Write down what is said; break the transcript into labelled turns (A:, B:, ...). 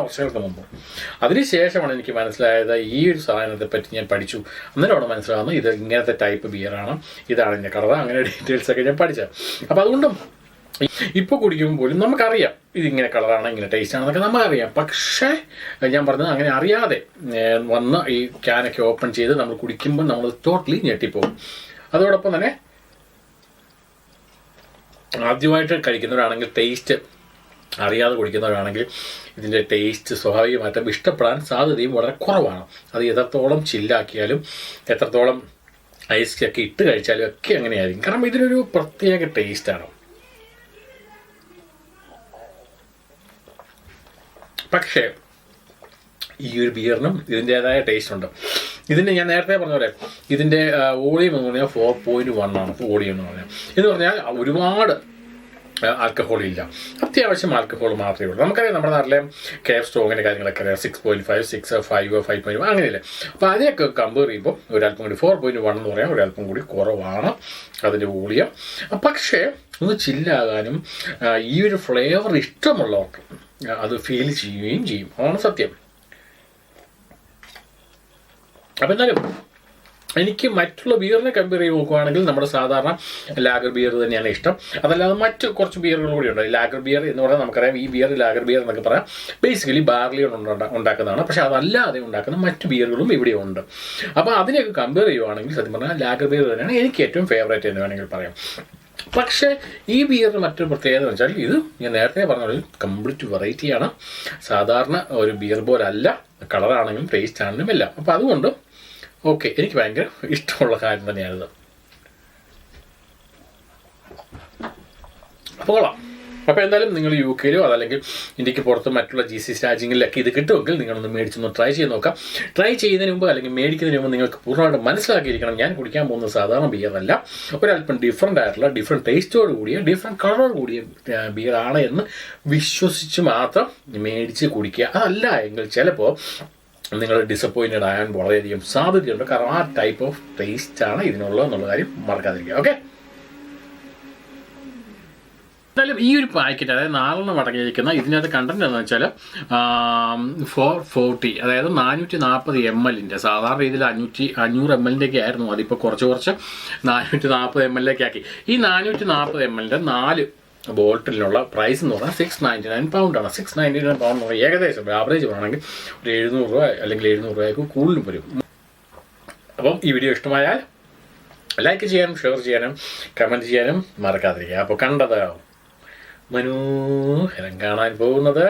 A: വർഷങ്ങൾക്ക് മുമ്പ് അതിനുശേഷമാണ് എനിക്ക് മനസ്സിലായത് ഈ ഒരു സാധനത്തെ പറ്റി ഞാൻ പഠിച്ചു. അന്നേരമാണ് മനസ്സിലാകുന്നത് ഇത് ഇങ്ങനത്തെ ടൈപ്പ് ബിയറാണ് ഇതാണ് എന്റെ കടത അങ്ങനെ ഡീറ്റെയിൽസ് ഒക്കെ ഞാൻ പഠിച്ചത്. അപ്പോൾ അതുകൊണ്ടും ഇപ്പോൾ കുടിക്കുമ്പോൾ പോലും നമുക്കറിയാം ഇതിങ്ങനെ കളറാണ് ഇങ്ങനെ ടേസ്റ്റ് ആണെന്നൊക്കെ നമുക്കറിയാം. പക്ഷേ ഞാൻ പറഞ്ഞത് അങ്ങനെ അറിയാതെ വന്ന് ഈ ക്യാനൊക്കെ ഓപ്പൺ ചെയ്ത് നമ്മൾ കുടിക്കുമ്പോൾ നമ്മൾ ടോട്ടലി ഞെട്ടിപ്പോകും. അതോടൊപ്പം തന്നെ ആദ്യമായിട്ട് കഴിക്കുന്നവരാണെങ്കിൽ ടേസ്റ്റ് അറിയാതെ കുടിക്കുന്നവരാണെങ്കിൽ ഇതിന്റെ ടേസ്റ്റ് സ്വാഭാവികമായിട്ടും ഇഷ്ടപ്പെടാൻ സാധ്യതയും വളരെ കുറവാണ്. അത് എത്രത്തോളം ചില്ലാക്കിയാലും എത്രത്തോളം ഐസ്ക്കൊക്കെ ഇട്ട് കഴിച്ചാലും ഒക്കെ അങ്ങനെയായിരിക്കും. കാരണം ഇതിനൊരു പ്രത്യേക ടേസ്റ്റാണ് പക്ഷേ ഈ ഒരു ബിയറിനും ഇതിന്റെതായ ടേസ്റ്റ് ഉണ്ട്. ഇതിന്റെ ഞാൻ നേരത്തെ പറഞ്ഞ പോലെ ഇതിന്റെ വോളിയം എന്ന് പറഞ്ഞാൽ ഫോർ പോയിന്റ് വൺ ആണ്. വോളിയം എന്ന് പറഞ്ഞാൽ എന്ന് പറഞ്ഞാൽ ഒരുപാട് ആൽക്കഹോൾ ഇല്ല അത്യാവശ്യം ആൽക്കഹോൾ മാത്രമേ ഉള്ളൂ. നമുക്കറിയാം നമ്മുടെ നാട്ടിലെ കെ എഫ് സ്റ്റോങ്ങിന്റെ കാര്യങ്ങളൊക്കെ അറിയാം. Six point five six five five point അങ്ങനെയല്ലേ. അപ്പോൾ അതിനെയൊക്കെ കമ്പയർ ചെയ്യുമ്പോൾ ഒരല്പം കൂടി ഫോർ പോയിന്റ് വൺ എന്ന് പറയാം. ഒരല്പം കൂടി കുറവാണ് അതിന്റെ വോളിയം. പക്ഷേ ഒന്ന് ചില്ലാകാനും ഈ ഒരു ഫ്ലേവർ ഇഷ്ടമുള്ളവർക്ക് അത് ഫീൽ ചെയ്യുകയും ചെയ്യും. അതാണ് സത്യം. അപ്പം എന്നാലും എനിക്ക് മറ്റുള്ള ബിയറിനെ കമ്പയർ ചെയ്ത് നോക്കുകയാണെങ്കിൽ നമ്മുടെ സാധാരണ ലാഗർ ബിയർ തന്നെയാണ് ഇഷ്ടം. അതല്ലാതെ മറ്റ് കുറച്ച് ബിയറുകൾ കൂടി ഉണ്ട്. ലാഗർ ബിയർ എന്ന് പറഞ്ഞാൽ നമുക്കറിയാം ഈ ബിയർ ലാഗർ ബിയർ എന്നൊക്കെ പറയാം. ബേസിക്കലി ബാർലി ഉണ്ടാക്കുന്നതാണ്. പക്ഷേ അതല്ലാതെ ഉണ്ടാക്കുന്ന മറ്റ് ബിയറുകളും ഇവിടെ ഉണ്ട്. അപ്പോൾ അതിനെയൊക്കെ കമ്പയർ ചെയ്യുവാണെങ്കിൽ സത്യം പറഞ്ഞാൽ ലാഗർ ബിയർ തന്നെയാണ് എനിക്ക് ഏറ്റവും ഫേവറേറ്റ് എന്ന് വേണമെങ്കിൽ പറയാം. പക്ഷേ ഈ ബിയറിന് മറ്റൊരു പ്രത്യേകത എന്ന് വെച്ചാൽ ഇത് ഞാൻ നേരത്തെ പറഞ്ഞ ഒരു കംപ്ലീറ്റ് വെറൈറ്റിയാണ് സാധാരണ ഒരു ബിയർ പോലല്ല കളറാണെങ്കിലും ടേസ്റ്റ് ആണെങ്കിലും എല്ലാം. അപ്പോൾ അതുകൊണ്ട് ഓക്കെ എനിക്ക് ഭയങ്കര ഇഷ്ടമുള്ള കാര്യം തന്നെയാണിത് അപ്പോൾ കൊള്ളാം. അപ്പോൾ എന്തായാലും നിങ്ങൾ യു കെയിലോ അതല്ലെങ്കിൽ ഇന്ത്യയ്ക്ക് പുറത്ത് മറ്റുള്ള ജി സി രാജ്യങ്ങളിലൊക്കെ ഇത് കിട്ടുമെങ്കിൽ നിങ്ങളൊന്ന് മേടിച്ചൊന്ന് ട്രൈ ചെയ്ത് നോക്കാം. ട്രൈ ചെയ്യുന്നതിന് മുമ്പ് അല്ലെങ്കിൽ മേടിക്കുന്നതിന് മുമ്പ് നിങ്ങൾക്ക് പൂർണമായിട്ട് മനസ്സിലാക്കിയിരിക്കണം. ഞാൻ കുടിക്കാൻ പോകുന്ന സാധാരണ ബിയറല്ല ഒരല്പം ഡിഫറെന്റ് ആയിട്ടുള്ള ഡിഫറെന്റ് ടേസ്റ്റോട് കൂടിയ ഡിഫറെന്റ് കളറോട് കൂടിയ ബിയറാണ് എന്ന് വിശ്വസിച്ച് മാത്രം മേടിച്ച് കുടിക്കുക. അതല്ല എങ്കിൽ ചിലപ്പോൾ നിങ്ങൾ ഡിസപ്പോയിന്റഡ് ആകാൻ വളരെയധികം സാധ്യതയുണ്ട്. കാരണം ആ ടൈപ്പ് ഓഫ് ടേസ്റ്റ് ആണ് ഇതിനുള്ളത് എന്നുള്ള കാര്യം മറക്കാതിരിക്കുക. ഓക്കെ എന്തായാലും ഈ ഒരു പാക്കറ്റ് അതായത് നാലെണ്ണം അടങ്ങിയിരിക്കുന്ന ഇതിനകത്ത് കണ്ടന്റ് എന്ന് വെച്ചാൽ ഫോർ ഫോർട്ടി അതായത് നാനൂറ്റി നാൽപ്പത് എം എല്ലിന്റെ സാധാരണ രീതിയിൽ അഞ്ഞൂറ്റി അഞ്ഞൂറ് എം എല്ലിന്റെ ഒക്കെ ആയിരുന്നു. അതിപ്പോൾ കുറച്ച് കുറച്ച് നാനൂറ്റി നാൽപ്പത് എം എല്ലിലേക്ക് ആക്കി. ഈ നാനൂറ്റി നാൽപ്പത് എം എല്ലിന്റെ നാല് ബോട്ടിലിനുള്ള പ്രൈസ് എന്ന് പറഞ്ഞാൽ സിക്സ് നയന്റി നയൻ പൗണ്ടാണ് സിക്സ് നയന്റി നയൻ പൗണ്ട് പറഞ്ഞാൽ ഏകദേശം ആവറേജ് വേണമെങ്കിൽ ഒരു എഴുന്നൂറ് രൂപ അല്ലെങ്കിൽ എഴുന്നൂറ് രൂപയ്ക്ക് കൂടുതലും വരും. അപ്പം ഈ വീഡിയോ ഇഷ്ടമായാൽ ലൈക്ക് ചെയ്യാനും ഷെയർ ചെയ്യാനും കമന്റ് ചെയ്യാനും മറക്കാതിരിക്കുക. അപ്പോൾ കണ്ടത് മനോഹരം കാണാൻ പോകുന്നത്